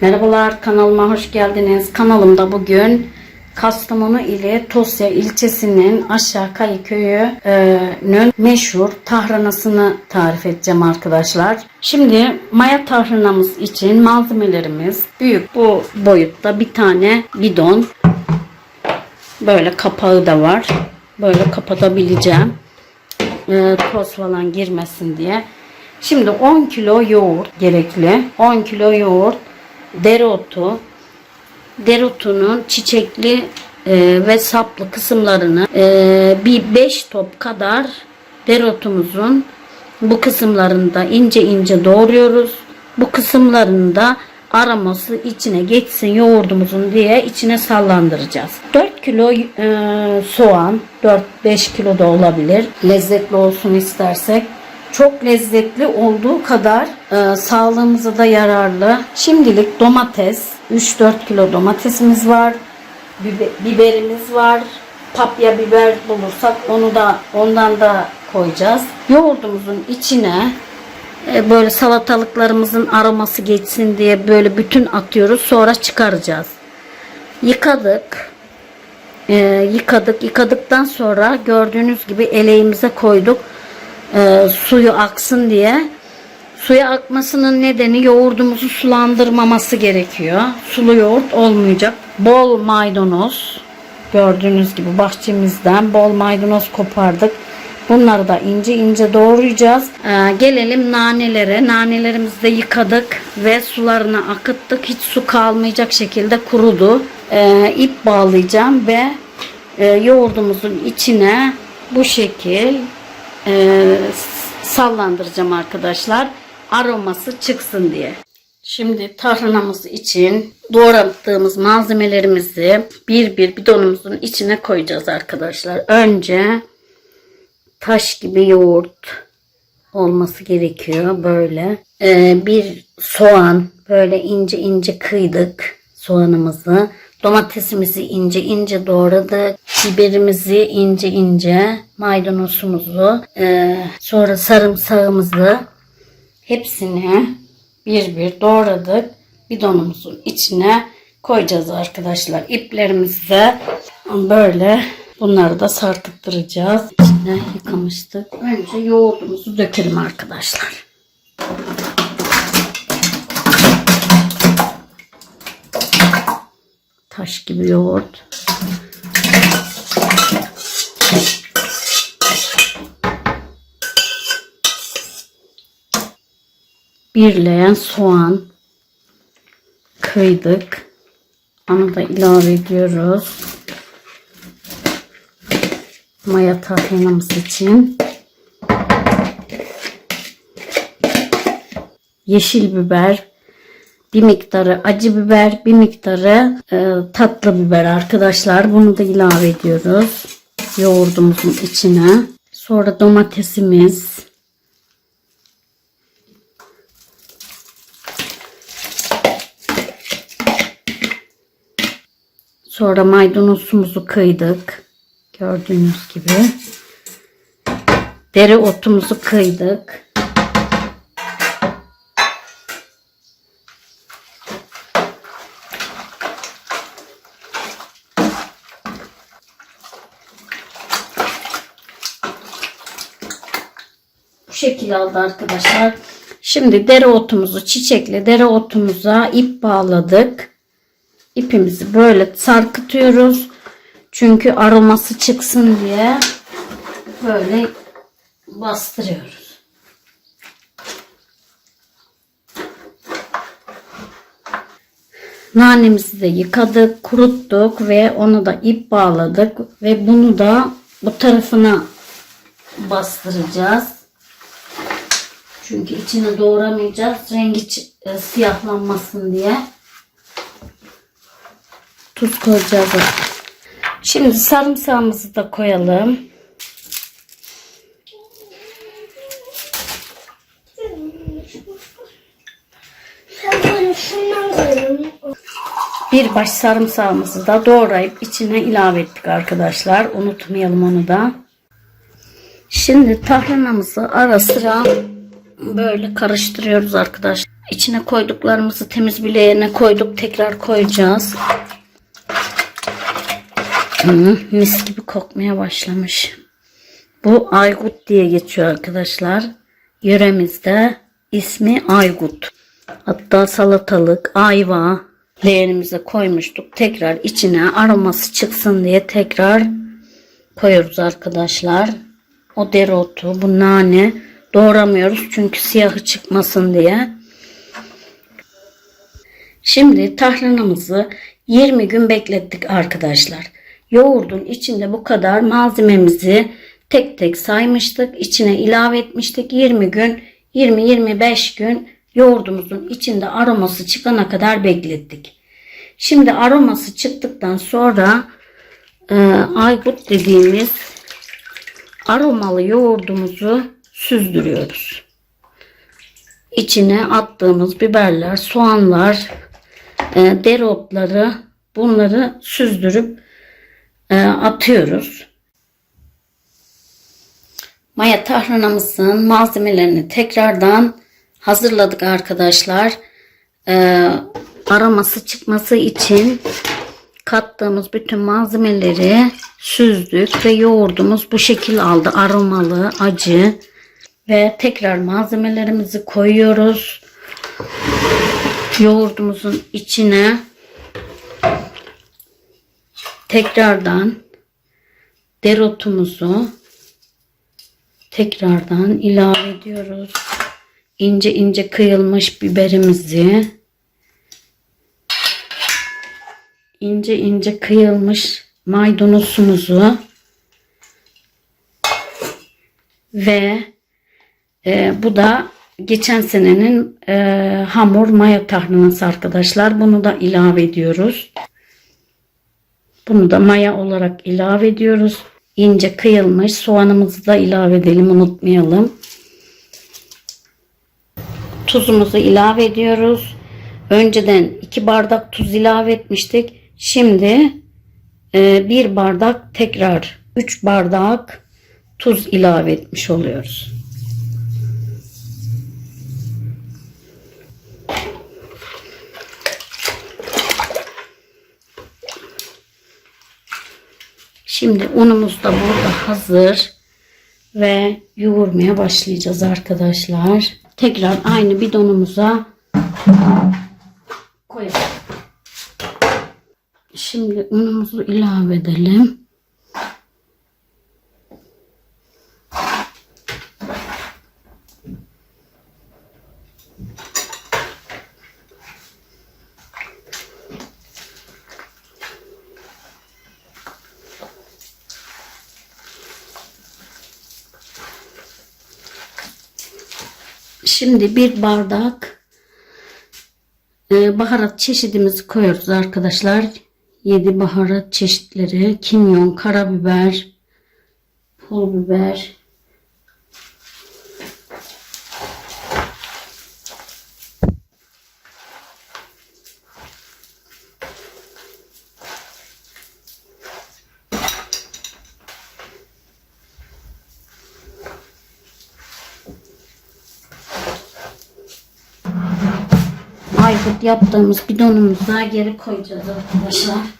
Merhabalar kanalıma hoş geldiniz. Kanalımda bugün Kastamonu ile Tosya ilçesinin Aşağı Kayı köyü'nün meşhur tahranasını tarif edeceğim arkadaşlar. Şimdi maya tahranamız için malzemelerimiz büyük bu boyutta bir tane bidon. Böyle kapağı da var. Böyle kapatabileceğim. Ee, toz falan girmesin diye. Şimdi 10 kilo yoğurt gerekli. 10 kilo yoğurt, dereotu, dereotunun çiçekli e, ve saplı kısımlarını e, bir 5 top kadar dereotumuzun bu kısımlarında ince ince doğruyoruz. Bu kısımlarında aroması içine geçsin yoğurdumuzun diye içine sallandıracağız. 4 kilo e, soğan, 4-5 kilo da olabilir. Lezzetli olsun istersek. Çok lezzetli olduğu kadar e, sağlığımıza da yararlı. Şimdilik domates, 3-4 kilo domatesimiz var. Bibe- biberimiz var. Papya biber bulursak onu da ondan da koyacağız. Yoğurdumuzun içine e, böyle salatalıklarımızın aroması geçsin diye böyle bütün atıyoruz. Sonra çıkaracağız. Yıkadık. E, yıkadık. Yıkadıktan sonra gördüğünüz gibi eleğimize koyduk. E, suyu aksın diye. Suya akmasının nedeni yoğurdumuzu sulandırmaması gerekiyor. Sulu yoğurt olmayacak. Bol maydanoz. Gördüğünüz gibi bahçemizden bol maydanoz kopardık. Bunları da ince ince doğrayacağız. Ee, gelelim nanelere. Nanelerimizi de yıkadık ve sularını akıttık. Hiç su kalmayacak şekilde kurudu. Ee, ip bağlayacağım ve e, yoğurdumuzun içine bu şekil e, sallandıracağım arkadaşlar. Aroması çıksın diye. Şimdi tarhanamız için doğradığımız malzemelerimizi bir bir bidonumuzun içine koyacağız arkadaşlar. Önce taş gibi yoğurt olması gerekiyor böyle. Ee, bir soğan böyle ince ince kıydık soğanımızı. Domatesimizi ince ince doğradık. Biberimizi ince ince, maydanozumuzu, ee, sonra sarımsağımızı hepsini bir bir doğradık. Bidonumuzun içine koyacağız arkadaşlar. İplerimizi de böyle bunları da sarkıttıracağız. İçine yıkamıştık. Önce yoğurdumuzu dökelim arkadaşlar. Taş gibi yoğurt. bir leğen soğan kıydık. Onu da ilave ediyoruz. Maya tahminamız için. Yeşil biber, bir miktarı acı biber, bir miktarı e, tatlı biber arkadaşlar. Bunu da ilave ediyoruz yoğurdumuzun içine. Sonra domatesimiz, Sonra maydanozumuzu kıydık. Gördüğünüz gibi. Dereotumuzu kıydık. Şekil aldı arkadaşlar. Şimdi dereotumuzu çiçekli dereotumuza ip bağladık. İpimizi böyle sarkıtıyoruz. Çünkü aroması çıksın diye böyle bastırıyoruz. Nanemizi de yıkadık, kuruttuk ve onu da ip bağladık ve bunu da bu tarafına bastıracağız. Çünkü içini doğramayacağız. Rengi e, siyahlanmasın diye tuz koyacağız. Şimdi sarımsağımızı da koyalım. Bir baş sarımsağımızı da doğrayıp içine ilave ettik arkadaşlar. Unutmayalım onu da. Şimdi tahranamızı ara sıra böyle karıştırıyoruz arkadaşlar. içine koyduklarımızı temiz bileğine koyduk. Tekrar koyacağız. Hı, mis gibi kokmaya başlamış. Bu aygut diye geçiyor arkadaşlar. Yöremizde ismi aygut. Hatta salatalık, ayva leğenimize koymuştuk. Tekrar içine aroması çıksın diye tekrar koyuyoruz arkadaşlar. O dereotu, bu nane doğramıyoruz çünkü siyahı çıkmasın diye. Şimdi tahranımızı 20 gün beklettik arkadaşlar. Yoğurdun içinde bu kadar malzememizi tek tek saymıştık. içine ilave etmiştik. 20 gün, 20-25 gün yoğurdumuzun içinde aroması çıkana kadar beklettik. Şimdi aroması çıktıktan sonra e, aygut dediğimiz aromalı yoğurdumuzu süzdürüyoruz. İçine attığımız biberler, soğanlar, e, dereotları bunları süzdürüp e, atıyoruz. Maya tahranımızın malzemelerini tekrardan hazırladık arkadaşlar. E, aroması çıkması için kattığımız bütün malzemeleri süzdük ve yoğurdumuz bu şekil aldı. Aromalı, acı ve tekrar malzemelerimizi koyuyoruz. Yoğurdumuzun içine tekrardan dereotumuzu tekrardan ilave ediyoruz. İnce ince kıyılmış biberimizi ince ince kıyılmış maydanozumuzu ve e, bu da geçen senenin e, hamur maya tahranası arkadaşlar. Bunu da ilave ediyoruz. Bunu da maya olarak ilave ediyoruz. İnce kıyılmış soğanımızı da ilave edelim unutmayalım. Tuzumuzu ilave ediyoruz. Önceden 2 bardak tuz ilave etmiştik. Şimdi e, bir bardak tekrar 3 bardak tuz ilave etmiş oluyoruz. Şimdi unumuz da burada hazır ve yoğurmaya başlayacağız arkadaşlar. Tekrar aynı bidonumuza koyalım. Şimdi unumuzu ilave edelim. Şimdi bir bardak e, baharat çeşidimizi koyuyoruz arkadaşlar. 7 baharat çeşitleri kimyon, karabiber, pul biber, yaptığımız bidonumuza geri koyacağız arkadaşlar.